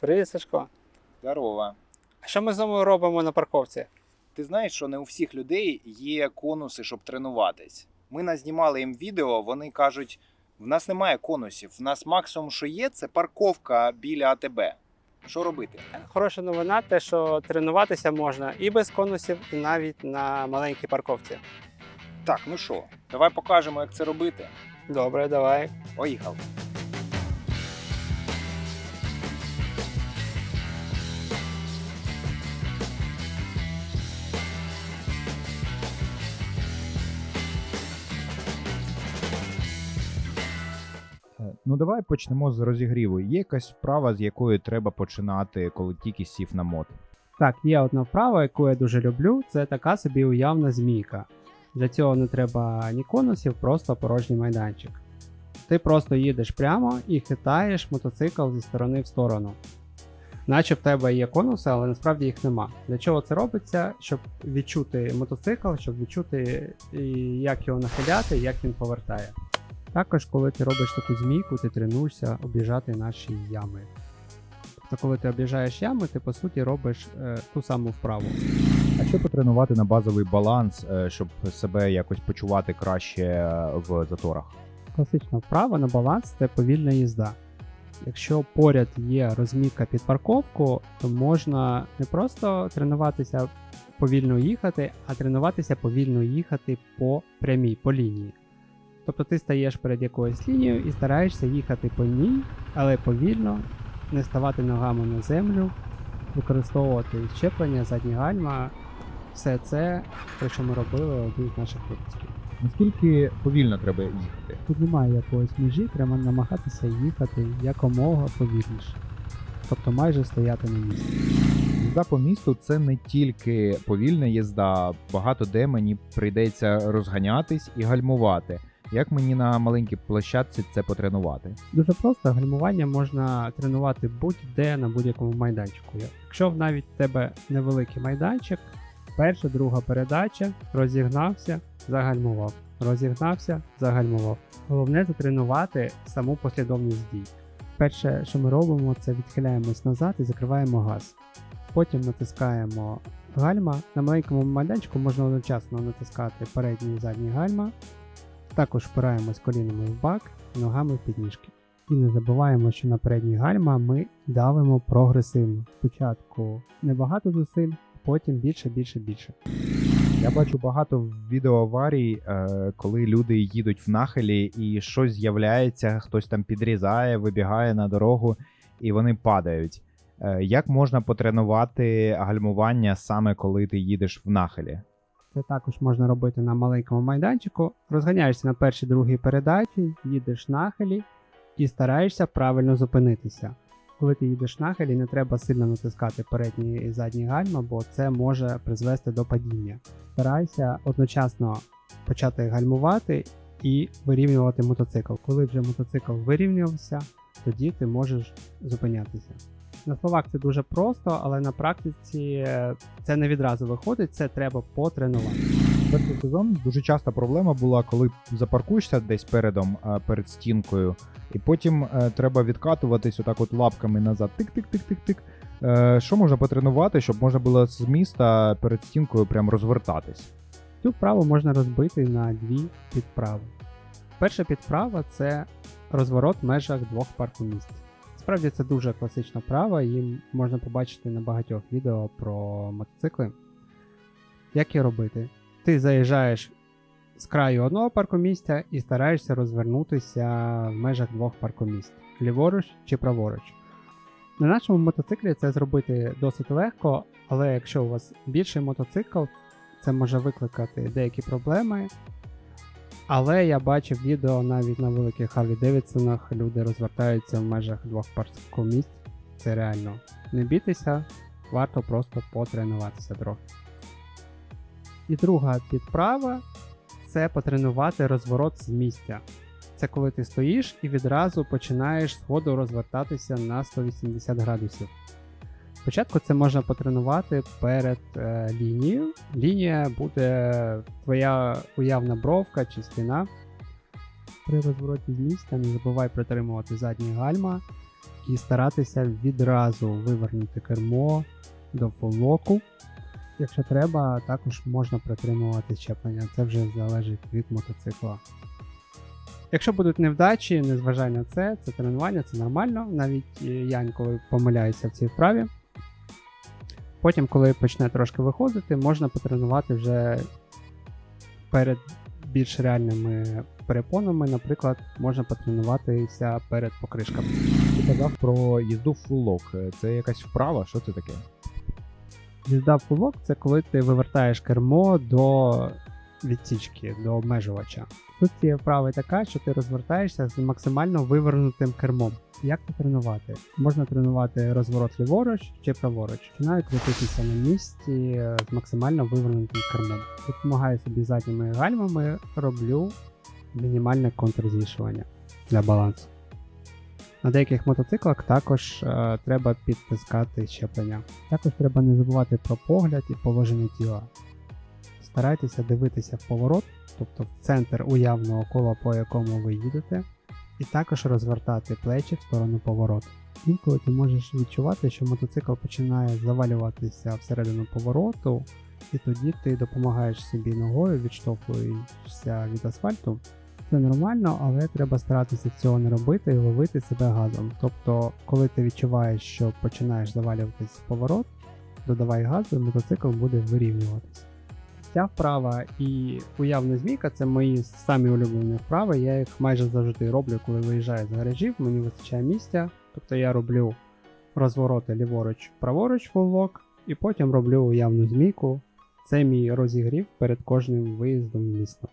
Привіт, Сашко. Здорово. А що ми знову робимо на парковці? Ти знаєш, що не у всіх людей є конуси, щоб тренуватись. Ми назнімали їм відео, вони кажуть: в нас немає конусів, в нас максимум, що є, це парковка біля АТБ. Що робити? Хороша новина, те, що тренуватися можна і без конусів, і навіть на маленькій парковці. Так, ну що, давай покажемо, як це робити. Добре, давай. Поїхали. Ну, давай почнемо з розігріву. Є якась вправа, з якої треба починати, коли тільки сів на мод. Так, є одна вправа, яку я дуже люблю, це така собі уявна змійка. Для цього не треба ні конусів, просто порожній майданчик. Ти просто їдеш прямо і хитаєш мотоцикл зі сторони в сторону. Наче в тебе є конуси, але насправді їх нема. Для чого це робиться? Щоб відчути мотоцикл, щоб відчути, як його нахиляти, як він повертає. Також, коли ти робиш таку змійку, ти тренуєшся обіжати наші ями. Тобто, коли ти об'їжджаєш ями, ти по суті робиш е, ту саму вправу. А що потренувати на базовий баланс, е, щоб себе якось почувати краще е, в заторах? Класична вправа на баланс це повільна їзда. Якщо поряд є розмітка під парковку, то можна не просто тренуватися повільно їхати, а тренуватися повільно їхати по прямій, по лінії. Тобто ти стаєш перед якоюсь лінією і стараєшся їхати по ній, але повільно, не ставати ногами на землю, використовувати щеплення, задні гальма. Все це, те, що ми робили один з наших випусків. Наскільки повільно треба їхати? Тут немає якоїсь межі, треба намагатися їхати якомога повільніше. Тобто майже стояти на місці. Їзда по місту це не тільки повільна їзда, багато де мені прийдеться розганятись і гальмувати. Як мені на маленькій площадці це потренувати? Дуже просто гальмування можна тренувати будь-де на будь-якому майданчику. Якщо навіть в тебе невеликий майданчик, перша, друга передача, розігнався, загальмував. Розігнався, загальмував. Головне затренувати саму послідовність дій. Перше, що ми робимо, це відхиляємось назад і закриваємо газ. Потім натискаємо гальма. На маленькому майданчику можна одночасно натискати передній і задній гальма. Також впираємось колінами в бак, ногами в підніжки. І не забуваємо, що на передній гальма ми давимо прогресивно. Спочатку небагато зусиль, потім більше, більше, більше. Я бачу багато відеоаварій, е, коли люди їдуть в нахилі і щось з'являється, хтось там підрізає, вибігає на дорогу і вони падають. Е, Як можна потренувати гальмування саме коли ти їдеш в нахилі? Це також можна робити на маленькому майданчику. Розганяєшся на першій другій передачі, їдеш нахилі і стараєшся правильно зупинитися. Коли ти їдеш нахилі, не треба сильно натискати передні і задні гальма, бо це може призвести до падіння. Старайся одночасно почати гальмувати і вирівнювати мотоцикл. Коли вже мотоцикл вирівнявся, тоді ти можеш зупинятися. На словах це дуже просто, але на практиці е, це не відразу виходить, це треба потренувати. Перший сезон дуже часта проблема була, коли запаркуєшся десь передом, е, перед стінкою, і потім е, треба відкатуватись отак от лапками назад. Тик-тик-тик-тик-тик. Що можна потренувати, щоб можна було з міста перед стінкою прям розвертатись? Цю вправу можна розбити на дві підправи. Перша підправа це розворот в межах двох паркомісць. Справді це дуже класична вправа, її можна побачити на багатьох відео про мотоцикли. Як її робити? Ти заїжджаєш з краю одного паркомісця і стараєшся розвернутися в межах двох паркомісць ліворуч чи праворуч. На нашому мотоциклі це зробити досить легко, але якщо у вас більший мотоцикл, це може викликати деякі проблеми. Але я бачив відео навіть на великих Harley Davidson люди розвертаються в межах двох паркомісць. Це реально. Не бійтеся, варто просто потренуватися трохи. І друга підправа це потренувати розворот з місця. Це коли ти стоїш і відразу починаєш сходу розвертатися на 180 градусів. Спочатку це можна потренувати перед е, лінією. Лінія буде твоя уявна бровка чи спина. При розвороті з місця не забувай притримувати задні гальма і старатися відразу вивернути кермо до фуллоку. Якщо треба, також можна притримувати щеплення, це вже залежить від мотоцикла. Якщо будуть невдачі, незважай на це, це тренування, це нормально. Навіть е, я інколи помиляюся в цій вправі. Потім, коли почне трошки виходити, можна потренувати вже перед більш реальними перепонами. Наприклад, можна потренуватися перед покришками. Ти казав про їзду в фуллок. Це якась вправа? Що це таке? Їзда в фулок це коли ти вивертаєш кермо до відсічки, до обмежувача. Тут є вправа така, що ти розвертаєшся з максимально вивернутим кермом. Як це тренувати? Можна тренувати розворот ліворуч чи праворуч. Починаю крутитися на місці з максимально вивернутим кермом. Допомагаю собі задніми гальмами, роблю мінімальне контрзмішування для балансу. На деяких мотоциклах також е, треба підтискати щеплення. Також треба не забувати про погляд і положення тіла. Старайтеся дивитися в поворот, тобто в центр уявного кола, по якому ви їдете, і також розвертати плечі в сторону повороту. Інколи ти можеш відчувати, що мотоцикл починає завалюватися всередину повороту, і тоді ти допомагаєш собі ногою, відштовхуєшся від асфальту. Це нормально, але треба старатися цього не робити і ловити себе газом. Тобто, коли ти відчуваєш, що починаєш завалюватись в поворот, додавай газу, і мотоцикл буде вирівнюватися. Ця вправа і уявна змійка це мої самі улюблені вправи. Я їх майже завжди роблю, коли виїжджаю з гаражів, мені вистачає місця. Тобто я роблю розвороти ліворуч, праворуч фуллок, і потім роблю уявну змійку. Це мій розігрів перед кожним виїздом в місто.